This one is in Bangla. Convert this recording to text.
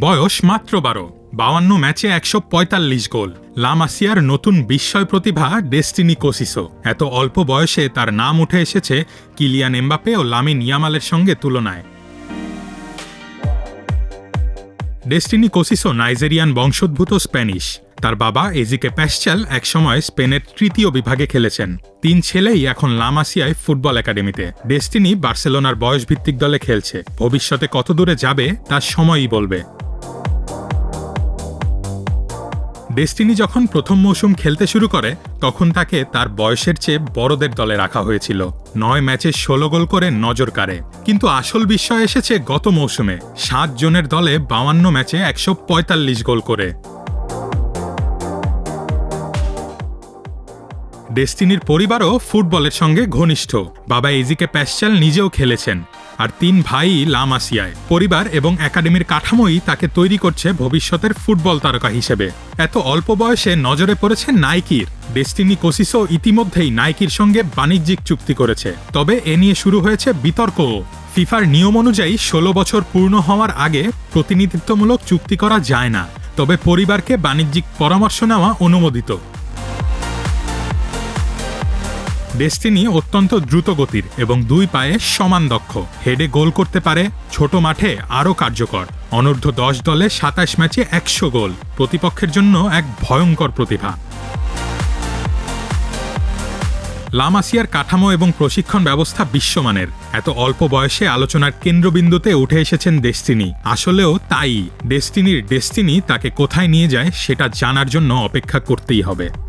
বয়স মাত্র বারো। বাউান্ন ম্যাচে একশো পঁয়তাল্লিশ গোল। লামাসিয়ার নতুন বিস্ময় প্রতিভা ডেস্টিনি কোসিসো। এত অল্প বয়সে তার নাম উঠে এসেছে কিলিয়ান এমবাপে ও লামিন ইয়ামালের সঙ্গে তুলনায়। ডেস্টিনি কোসিসো নাইজেরিয়ান বংশোদ্ভূত স্প্যানিশ। তার বাবা এজিকে প্যাশ্চাল একসময় স্পেনের তৃতীয় বিভাগে খেলেছেন। তিন ছেলেই এখন লামাসিয়ায় ফুটবল একাডেমিতে। ডেস্টিনি বার্সেলোনার বয়সভিত্তিক দলে খেলছে। ভবিষ্যতে কত দূরে যাবে তার সময়ই বলবে। ডেস্টিনি যখন প্রথম মৌসুম খেলতে শুরু করে, তখন তাকে তার বয়সের চেয়ে বড়দের দলে রাখা হয়েছিল। নয় ম্যাচে ষোলো গোল করে নজর কাড়ে। কিন্তু আসল বিস্ময় এসেছে গত মৌসুমে। সাত জনের দলে বাউান্ন ম্যাচে একশো পঁয়তাল্লিশ গোল করে। ডেস্টিনির পরিবারও ফুটবলের সঙ্গে ঘনিষ্ঠ। বাবা এজিকে প্যাশ্চাল নিজেও খেলেছেন, আর তিন ভাই লামাসিয়ায়। পরিবার এবং একাডেমির কাঠামোই তাকে তৈরি করছে ভবিষ্যতের ফুটবল তারকা হিসেবে। এত অল্প বয়সে নজরে পড়েছে নাইকির। ডেস্টিনি কোসিসো ইতিমধ্যেই নাইকির সঙ্গে বাণিজ্যিক চুক্তি করেছে। তবে এ নিয়ে শুরু হয়েছে বিতর্কও। ফিফার নিয়ম অনুযায়ী ষোলো বছর পূর্ণ হওয়ার আগে প্রতিনিধিত্বমূলক চুক্তি করা যায় না। তবে পরিবারকে বাণিজ্যিক পরামর্শ নেওয়া অনুমোদিত। ডেস্টিনি অত্যন্ত দ্রুতগতির এবং দুই পায়ে সমান দক্ষ। হেডে গোল করতে পারে, ছোট মাঠে আরও কার্যকর। অনূর্ধ্ব দশ দলে সাতাশ ম্যাচে একশো গোল। প্রতিপক্ষের জন্য এক ভয়ঙ্কর প্রতিভা। লামাসিয়ার কাঠামো এবং প্রশিক্ষণ ব্যবস্থা বিশ্বমানের। এত অল্প বয়সে আলোচনার কেন্দ্রবিন্দুতে উঠে এসেছেন ডেস্টিনি। আসলেও তাই, ডেস্টিনির ডেস্টিনি তাকে কোথায় নিয়ে যায় সেটা জানার জন্য অপেক্ষা করতেই হবে।